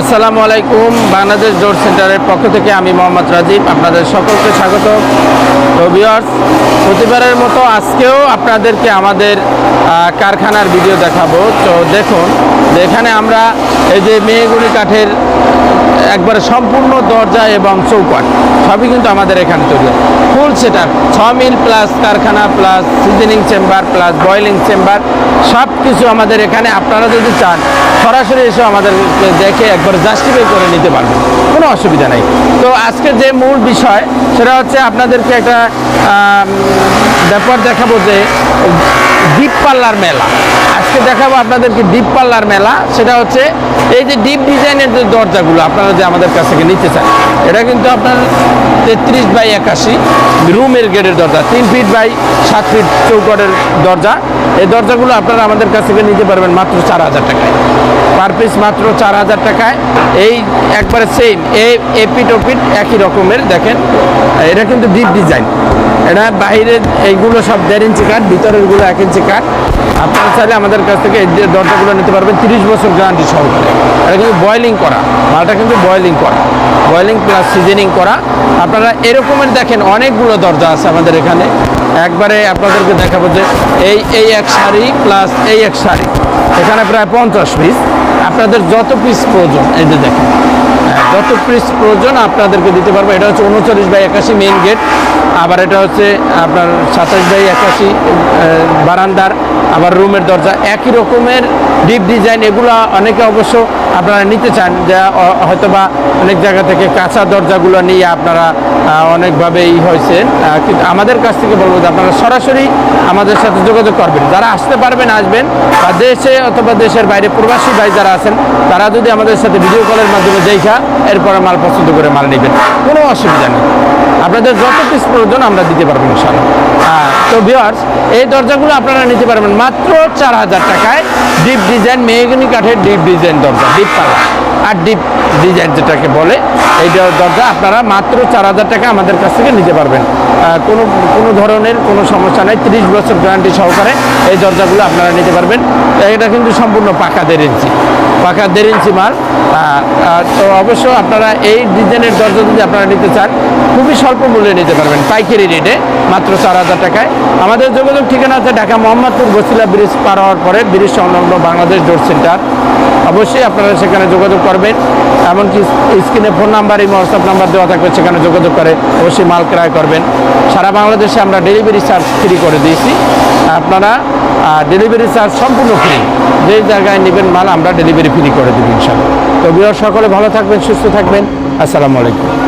আসসালামু আলাইকুম, বাংলাদেশ জোর সেন্টারের পক্ষ থেকে আমি মোহাম্মদ রাজীব, আপনাদের সকলকে স্বাগত। তো ভিউয়ার্স প্রতিবারের মতো আজকেও আপনাদেরকে আমাদের কারখানার ভিডিও দেখাবো। তো দেখুন এখানে আমরা এই যে মেয়েগুড়ি কাঠের একবারে সম্পূর্ণ দরজা এবং চৌকাট, সবই কিন্তু আমাদের এখানে তৈরি ফুল সেটার ছ মিল প্লাস কারখানা plus seasoning chamber plus boiling chamber সব কিছু আমাদের এখানে। আপনারা যদি চান, সরাসরি এসে আমাদের দেখে একবার জাস্টিফাই করে নিতে পারবেন, কোনো অসুবিধা নেই। তো আজকে যে মূল বিষয়, সেটা হচ্ছে আপনাদেরকে একটা ব্যাপার দেখাবো যে ডিপ পাল্লার মেলা। আজকে দেখাবো আপনাদেরকে ডিপ পাল্লার মেলা। সেটা হচ্ছে এই যে ডিপ ডিজাইনের যে দরজাগুলো, আপনারা যে আমাদের কাছ থেকে নিতে চান, এটা কিন্তু আপনার তেত্রিশ বাই একাশি, রুমের গেটের দরজা, তিন ফিট বাই সাত ফিট চৌকটের দরজা। এই দরজাগুলো আপনারা আমাদের কাছ থেকে নিতে পারবেন মাত্র চার হাজার টাকায়। পার পিস মাত্র চার হাজার টাকায়। এই একবারে সেম এই এপিট ওপিট একই রকমের, দেখেন। এটা কিন্তু ডিপ ডিজাইন এটা বাইরের এইগুলো সব দেড় ইঞ্চি কাঠ, ভিতরেরগুলো এক ইঞ্চি কাঠ। আপনারা চাইলে আমাদের কাছ থেকে এই দরজাগুলো নিতে পারবেন তিরিশ বছর গ্যারান্টি সহকারে। এটা কিন্তু বয়েলিং করা, মালটা কিন্তু বয়েলিং করা। বয়েলিং প্লাস সিজনিং করা। আপনারা এরকমের দেখেন, অনেকগুলো দরজা আছে আমাদের এখানে। একবারে আপনাদেরকে দেখাবো যে এই এই এক শাড়ি প্লাস এই এক শাড়ি। এখানে প্রায় পঞ্চাশ পিস আপনাদের যত পিস প্রয়োজন এই যে দেখেন হ্যাঁ, যত পিস প্রয়োজন আপনাদেরকে দিতে পারব। এটা হচ্ছে উনচল্লিশ বাই একাশি মেইন গেট আবার এটা হচ্ছে আপনার সাতাশ বাই একাশি বারান্দার আবার রুমের দরজা। একই রকমের ডিপ ডিজাইন এগুলো অনেকে অবশ্য আপনারা নিতে চান। যা হয়তোবা অনেক জায়গা থেকে কাঁচা দরজাগুলো নিয়ে আপনারা আহ, অনেকভাবে ই হয়েছেন আহ, কিন্তু আমাদের কাছ থেকে বলব যে আপনারা সরাসরি আমাদের সাথে যোগাযোগ করবেন। যারা আসতে পারবেন আসবেন বা দেশে অথবা দেশের বাইরে প্রবাসী ভাই যারা আছেন তারা যদি আমাদের সাথে ভিডিও কলের মাধ্যমে দেখা এরপরে মাল পছন্দ করে মাল নেবেন। কোনো অসুবিধা নেই। আপনাদের যত পিস প্রয়োজন আমরা দিতে পারব ইনশাল্লাহ তো ভিওয়ার্স এই দরজাগুলো আপনারা নিতে পারবেন। মাত্র চার হাজার টাকায় ডিপ ডিজাইন মেহগনি কাঠের ডিপ ডিজাইন দরজা ডিপ পাল্লা আর ডিপ ডিজাইন যেটাকে বলে এই দরজা আপনারা মাত্র চার হাজার টাকা আমাদের কাছ থেকে নিতে পারবেন। কোনো কোনো ধরনের কোনো সমস্যা নাই, তিরিশ বছর গ্যারান্টি সহকারে এই দরজাগুলো আপনারা নিতে পারবেন। এটা কিন্তু সম্পূর্ণ পাকা দেড় পাকা দেড় ইঞ্চি মাল। তো অবশ্য আপনারা এই ডিজাইনের দরজা যদি আপনারা নিতে চান, খুবই স্বল্প মূল্যে নিতে পারবেন পাইকারি রেটে, মাত্র চার হাজার টাকায়। আমাদের যোগাযোগ ঠিকানা আছে ঢাকা মোহাম্মদপুর বসিলা ব্রিজ পার হওয়ার পরে ব্রিজ সংলগ্ন বাংলাদেশ ডোর সেন্টার। অবশ্যই আপনারা সেখানে যোগাযোগ করবেন, এমনকি স্ক্রিনে ফোন নাম্বার, এই হোয়াটসঅ্যাপ নাম্বার দেওয়া থাকবে, সেখানে যোগাযোগ করে অবশ্যই মাল ক্রয় করবেন। সারা বাংলাদেশে আমরা ডেলিভারি চার্জ ফ্রি করে দিয়েছি। আপনারা ডেলিভারি চার্জ সম্পূর্ণ ফ্রি যে জায়গায় নেবেন মাল, আমরা ডেলিভারি ফ্রি করে দেবো ইনশাল্লাহ তো সকলে ভালো থাকবেন, সুস্থ থাকবেন। আসসালামু আলাইকুম।